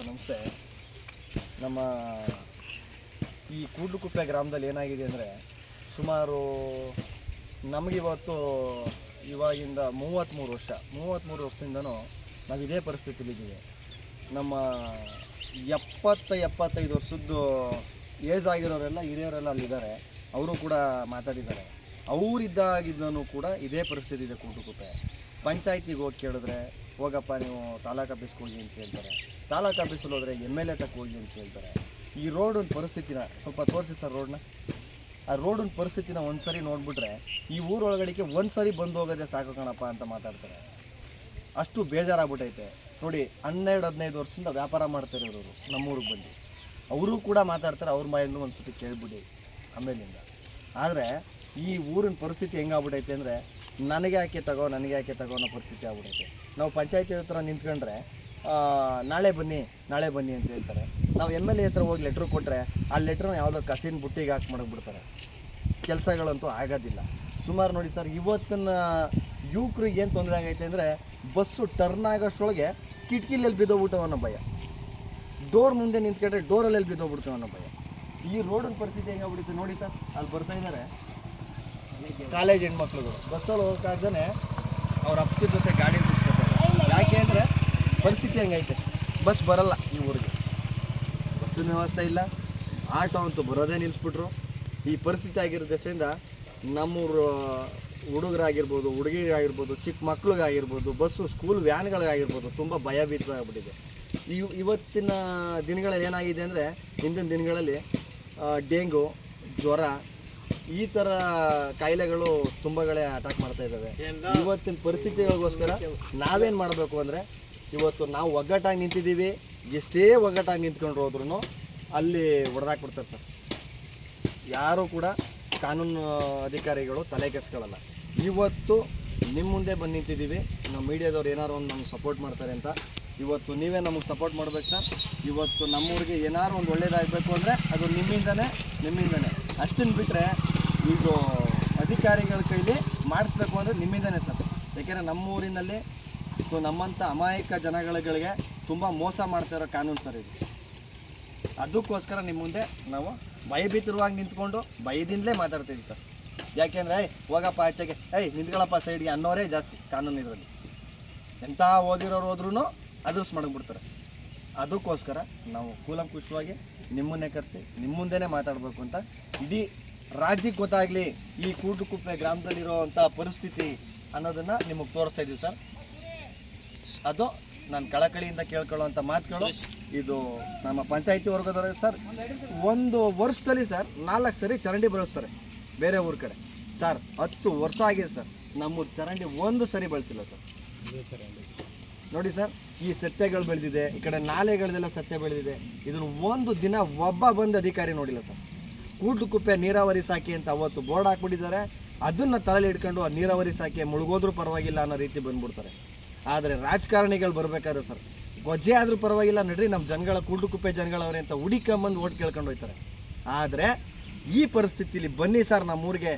Sir ನಮಸ್ತೆ ನಮ್ಮ ಈ ಕೂಡ್ಲುಕುಪ್ಪೆ ಗ್ರಾಮದಲ್ಲಿ ಏನಾಗಿದೆ ಅಂದರೆ ಸುಮಾರು ನಮಗಿವತ್ತು ಇವಾಗಿಂದ ಮೂವತ್ತ್ಮೂರು ವರ್ಷ, ಮೂವತ್ತ್ಮೂರು ವರ್ಷದಿಂದನೂ ನಾವು ಇದೇ ಪರಿಸ್ಥಿತಿಲಿದ್ದೀವಿ ನಮ್ಮ ಎಪ್ಪತ್ತ ಎಪ್ಪತ್ತೈದು ವರ್ಷದ್ದು ಏಜ್ ಆಗಿರೋರೆಲ್ಲ ಹಿರಿಯರೆಲ್ಲ ಅಲ್ಲಿದ್ದಾರೆ. ಅವರು ಕೂಡ ಮಾತಾಡಿದ್ದಾರೆ. ಅವರಿದ್ದಾಗಿದ್ದನು ಕೂಡ ಇದೇ ಪರಿಸ್ಥಿತಿ ಇದೆ ಕೂಡ್ಲುಕುಪ್ಪೆ. ಪಂಚಾಯತಿಗೆ ಹೋಗಿ ಕೇಳಿದ್ರೆ ಹೋಗಪ್ಪ, ನೀವು ತಾಲೂಕು ಆಫೀಸ್ಗೆ ಹೋಗಿ ಅಂತ ಹೇಳ್ತಾರೆ. ತಾಲೂಕು ಆಫೀಸಲ್ಲಿ ಹೋದರೆ ಎಂ ಎಲ್ ಎ ತಕ್ಕ ಹೋಗಿ ಅಂತ ಹೇಳ್ತಾರೆ. ಈ ರೋಡಿನ ಪರಿಸ್ಥಿತಿನ ಸ್ವಲ್ಪ ತೋರಿಸಿ ಸರ್ ರೋಡ್ನ. ಆ ರೋಡಿನ ಪರಿಸ್ಥಿತಿನ ಒಂದು ಸರಿ ನೋಡಿಬಿಟ್ರೆ ಈ ಊರೊಳಗಡೆಗೆ ಒಂದು ಸರಿ ಬಂದು ಹೋಗೋದೇ ಸಾಕು ಕಣಪ್ಪ ಅಂತ ಮಾತಾಡ್ತಾರೆ. ಅಷ್ಟು ಬೇಜಾರಾಗ್ಬಿಟ್ಟೈತೆ ನೋಡಿ, ಹನ್ನೆರಡು, ಹದಿನೈದು ವರ್ಷದಿಂದ ವ್ಯಾಪಾರ ಮಾಡ್ತಾರೆ ಮಾಡ್ತಿರೋರು ನಮ್ಮೂರಿಗೆ ಬಂದು. ಅವರು ಕೂಡ ಮಾತಾಡ್ತಾರೆ, ಅವ್ರ ಮಾಯನ್ನು ಒಂದು ಸತಿ ಕೇಳ್ಬಿಡಿ, ಆಮೇಲಿಂದ. ಆದರೆ ಈ ಊರಿನ ಪರಿಸ್ಥಿತಿ ಹೆಂಗಾಗ್ಬಿಟ್ಟೈತೆ ಅಂದರೆ ನನಗೆ ಯಾಕೆ ತಗೋ, ನನಗೆ ಯಾಕೆ ತಗೋ ಅನ್ನೋ ಪರಿಸ್ಥಿತಿ ಆಗ್ಬಿಡುತ್ತೆ. ನಾವು ಪಂಚಾಯತಿ ಹತ್ರ ನಿಂತ್ಕೊಂಡ್ರೆ ನಾಳೆ ಬನ್ನಿ ನಾಳೆ ಬನ್ನಿ ಅಂತ ಹೇಳ್ತಾರೆ. ನಾವು ಎಂ ಎಲ್ ಎ ಹತ್ರ ಹೋಗಿ ಲೆಟ್ರ್ ಕೊಟ್ಟರೆ ಆ ಲೆಟ್ರನ್ನ ಯಾವುದೋ ಕಸಿನ ಬುಟ್ಟಿಗೆ ಹಾಕಿ ಮಡಗ್ಬಿಡ್ತಾರೆ. ಕೆಲಸಗಳಂತೂ ಆಗೋದಿಲ್ಲ. ಸುಮಾರು ನೋಡಿ ಸರ್, ಇವತ್ತಿನ ಯುವಕರಿಗೆ ಏನು ತೊಂದರೆ ಆಗೈತೆ ಅಂದರೆ ಬಸ್ಸು ಟರ್ನ್ ಆಗೋಷ್ಟೊಳಗೆ ಕಿಟಕಿಲೆಲ್ಲಿ ಬಿದ್ದೋಗ್ಬಿಟ್ಟವ ಅನ್ನೋ ಭಯ. ಡೋರ್ ಮುಂದೆ ನಿಂತ್ಕೊಂಡ್ರೆ ಡೋರಲ್ಲಿ ಬಿದ್ದೋಗ್ಬಿಡ್ತೇವೆ ಅನ್ನೋ ಭಯ. ಈ ರೋಡಿನ ಪರಿಸ್ಥಿತಿ ಹೆಂಗಾಗ್ಬಿಡುತ್ತೆ ನೋಡಿ ಸರ್, ಅಲ್ಲಿ ಬರ್ತಾ ಇದ್ದಾರೆ. ಕಾಲೇಜ್ ಹೆಣ್ಮಕ್ಳುಗಳು. ಬಸ್ಸಲ್ಲಿ ಹೋಗೋಕ್ಕಾಗ್ದೇ ಅವ್ರ ಅಪ್ಪಿ ಜೊತೆ ಗಾಡಿ ನಿಲ್ಸ್ಕೊತಾರೆ ಯಾಕೆ ಅಂದರೆ ಪರಿಸ್ಥಿತಿ ಹೆಂಗೈತೆ. ಬಸ್ ಬರಲ್ಲ ಈ ಊರಿಗೆ. ಬಸ್ಸಿನ ವ್ಯವಸ್ಥೆ ಇಲ್ಲ. ಆಟೋ ಅಂತೂ ಬರೋದೇ ನಿಲ್ಲಿಸ್ಬಿಟ್ರು ಈ ಪರಿಸ್ಥಿತಿ ಆಗಿರೋ ದೆಸೆಯಿಂದ ನಮ್ಮೂರು ಹುಡುಗರಾಗಿರ್ಬೋದು, ಹುಡುಗಿರಾಗಿರ್ಬೋದು, ಚಿಕ್ಕ ಮಕ್ಳಿಗಾಗಿರ್ಬೋದು, ಬಸ್ಸು ಸ್ಕೂಲ್ ವ್ಯಾನ್ಗಳಿಗಾಗಿರ್ಬೋದು ತುಂಬ ಭಯಭೀತರಾಗ್ಬಿಟ್ಟಿದೆ ಇವು ಇವತ್ತಿನ ದಿನಗಳಲ್ಲಿ ಏನಾಗಿದೆ ಅಂದರೆ, ಹಿಂದಿನ ದಿನಗಳಲ್ಲಿ ಡೆಂಗು, ಜ್ವರ ಈ ಥರ ಕಾಯಿಲೆಗಳು ತುಂಬಗಳೇ ಅಟ್ಯಾಕ್ ಮಾಡ್ತಾ ಇದ್ದಾವೆ. ಇವತ್ತಿನ ಪರಿಸ್ಥಿತಿಗಳಿಗೋಸ್ಕರ ನಾವೇನು ಮಾಡಬೇಕು ಅಂದರೆ ಇವತ್ತು ನಾವು ಒಗ್ಗಟ್ಟಾಗಿ ನಿಂತಿದ್ದೀವಿ ಎಷ್ಟೇ ಒಗ್ಗಟ್ಟಾಗಿ ನಿಂತ್ಕೊಂಡು ಹೋದ್ರೂ ಅಲ್ಲಿ ಹೊಡೆದಾಕ್ಬಿಡ್ತಾರೆ ಸರ್. ಯಾರೂ ಕೂಡ ಕಾನೂನು ಅಧಿಕಾರಿಗಳು ತಲೆ ಕೆಡಿಸ್ಕೊಳ್ಳಲ್ಲ ಇವತ್ತು ನಿಮ್ಮ ಮುಂದೆ ಬಂದು ನಿಂತಿದ್ದೀವಿ ನಮ್ಮ ಮೀಡಿಯಾದವ್ರು ಏನಾರು ಒಂದು ನಮ್ಗೆ ಸಪೋರ್ಟ್ ಮಾಡ್ತಾರೆ ಅಂತ. ಇವತ್ತು ನೀವೇ ನಮಗೆ ಸಪೋರ್ಟ್ ಮಾಡ್ಬೇಕು ಸರ್. ಇವತ್ತು ನಮ್ಮೂರಿಗೆ ಏನಾರು ಒಂದು ಒಳ್ಳೇದಾಗಬೇಕು ಅಂದರೆ ಅದು ನಿಮ್ಮಿಂದನೇ ನಿಮ್ಮಿಂದನೇ. ಅಷ್ಟನ್ನು ಬಿಟ್ಟರೆ ಈಗ ಅಧಿಕಾರಿಗಳ ಕೈಲಿ ಮಾಡಿಸ್ಬೇಕು ಅಂದರೆ ನಿಮ್ಮಿಂದನೇ ಸರ್. ಯಾಕೆಂದರೆ ನಮ್ಮೂರಿನಲ್ಲಿ ಊರಿನಲ್ಲಿ ನಮ್ಮಂಥ ಅಮಾಯಕ ಜನಗಳಿಗೆ ತುಂಬ ಮೋಸ ಮಾಡ್ತಾ ಇರೋ ಕಾನೂನು ಸರ್ ಇದು. ಅದಕ್ಕೋಸ್ಕರ ನಿಮ್ಮ ಮುಂದೆ ನಾವು ಭಯಭೀತರವಾಗಿ ನಿಂತ್ಕೊಂಡು ಭಯದಿಂದಲೇ ಮಾತಾಡ್ತೀವಿ ಸರ್. ಯಾಕೆಂದರೆ ಹೋಗಪ್ಪ ಆಚೆಗೆ. ಏಯ್ ನಿಂತ್ಕೊಳ್ಳಪ್ಪ ಸೈಡ್ಗೆ ಅನ್ನೋರೇ ಜಾಸ್ತಿ ಕಾನೂನು ಇದರಲ್ಲಿ ಎಂಥ ಓದಿರೋರು ಹೋದ್ರೂ ಅದರ್ಸ್ ಮಡಗ್ಬಿಡ್ತಾರೆ ಅದಕ್ಕೋಸ್ಕರ ನಾವು ಕೂಲಂಕುಷವಾಗಿ ನಿಮ್ಮನ್ನೇ ಕರೆಸಿ ನಿಮ್ಮ ಮುಂದೆನೇ ಮಾತಾಡಬೇಕು ಅಂತ. ಇಡೀ ರಾಜ್ಯಕ್ಕೆ ಗೊತ್ತಾಗಲಿ ಈ ಕೂಟುಕುಪ್ಪೆ ಗ್ರಾಮದಲ್ಲಿರುವಂಥ ಪರಿಸ್ಥಿತಿ ಅನ್ನೋದನ್ನು ನಿಮಗೆ ತೋರಿಸ್ತಾ ಇದ್ದೀವಿ ಸರ್. ಅದು ನಾನು ಕಳಕಳಿಯಿಂದ ಕೇಳ್ಕೊಳ್ಳುವಂಥ ಮಾತುಗಳು. ಇದು ನಮ್ಮ ಪಂಚಾಯಿತಿ ವರ್ಗದವರು ಸರ್, ಒಂದು ವರ್ಷದಲ್ಲಿ ಸರ್ ನಾಲ್ಕು ಸರಿ ಚರಂಡಿ ಬಳಸ್ತಾರೆ ಬೇರೆ ಊರ ಕಡೆ. ಸರ್, ಹತ್ತು ವರ್ಷ ಆಗಿದೆ ಸರ್. ನಮ್ಮ ಚರಂಡಿ ಒಂದು ಸರಿ ಬಳಸಿಲ್ಲ ಸರ್. ನೋಡಿ ಸರ್, ಈ ಸತ್ಯಗಳು ಬೆಳೆದಿದೆ, ಈ ಕಡೆ ನಾಲೆಗಳದೆಲ್ಲ ಸತ್ಯ ಬೆಳೆದಿದೆ. ಇದನ್ನು ಒಂದು ದಿನ ಒಬ್ಬ ಬಂದು ಅಧಿಕಾರಿ ನೋಡಿಲ್ಲ ಸರ್. ಕೂಡ್ಲು ಕುಪ್ಪೆ ನೀರಾವರಿ ಸಾಕಿ ಅಂತ ಅವತ್ತು ಬೋರ್ಡ್ ಹಾಕ್ಬಿಟ್ಟಿದ್ದಾರೆ. ಅದನ್ನು ತಲೆಯಲ್ಲಿ ಇಟ್ಕೊಂಡು ಆ ನೀರಾವರಿ ಸಾಕಿ ಮುಳುಗೋದ್ರೂ ಪರವಾಗಿಲ್ಲ ಅನ್ನೋ ರೀತಿ ಬಂದ್ಬಿಡ್ತಾರೆ. ಆದರೆ ರಾಜಕಾರಣಿಗಳು ಬರಬೇಕಾದ್ರೆ ಸರ್, ಗೊಜ್ಜೆ ಆದರೂ ಪರವಾಗಿಲ್ಲ ನಡ್ರಿ ನಮ್ಮ ಜನಗಳ ಕೂಡ್ಲು ಕುಪ್ಪೆ ಜನಗಳವ್ರೆ ಅಂತ ಹುಡಿಕೊಂಬಂದು ಓಟ್ ಕೇಳ್ಕೊಂಡು ಹೋಯ್ತಾರೆ. ಆದರೆ ಈ ಪರಿಸ್ಥಿತಿಲಿ ಬನ್ನಿ ಸರ್ ನಮ್ಮೂರಿಗೆ,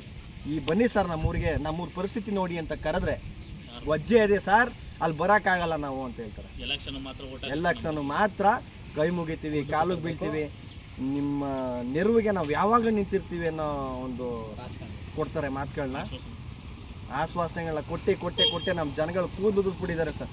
ಈ ಬನ್ನಿ ಸರ್ ನಮ್ಮೂರಿಗೆ ನಮ್ಮೂರ ಪರಿಸ್ಥಿತಿ ನೋಡಿ ಅಂತ ಕರೆದ್ರೆ ವಜ್ಜೆ ಇದೆ ಸರ್. ಅಲ್ಲಿ ಬರೋಕ್ಕಾಗಲ್ಲ ನಾವು ಅಂತ ಹೇಳ್ತಾರೆ. ಎಲೆಕ್ಷನ್ ಮಾತ್ರ ಓಟ್ ಎಲೆಕ್ಷನ್ ಮಾತ್ರ ಕೈ ಮುಗಿತೀವಿ ಕಾಲಿಗೆ ಬೀಳ್ತೀವಿ. ನಿಮ್ಮ ನೆರವಿಗೆ ನಾವು ಯಾವಾಗಲೂ ನಿಂತಿರ್ತೀವಿ ಅನ್ನೋ ಒಂದು ಕೊಡ್ತಾರೆ ಮಾತುಗಳನ್ನ ಆಶ್ವಾಸನೆಗಳನ್ನ ಕೊಟ್ಟೆ ಕೊಟ್ಟೆ ಕೊಟ್ಟೆ ನಮ್ಮ ಜನಗಳು ಕೂದಲು ಸರ್.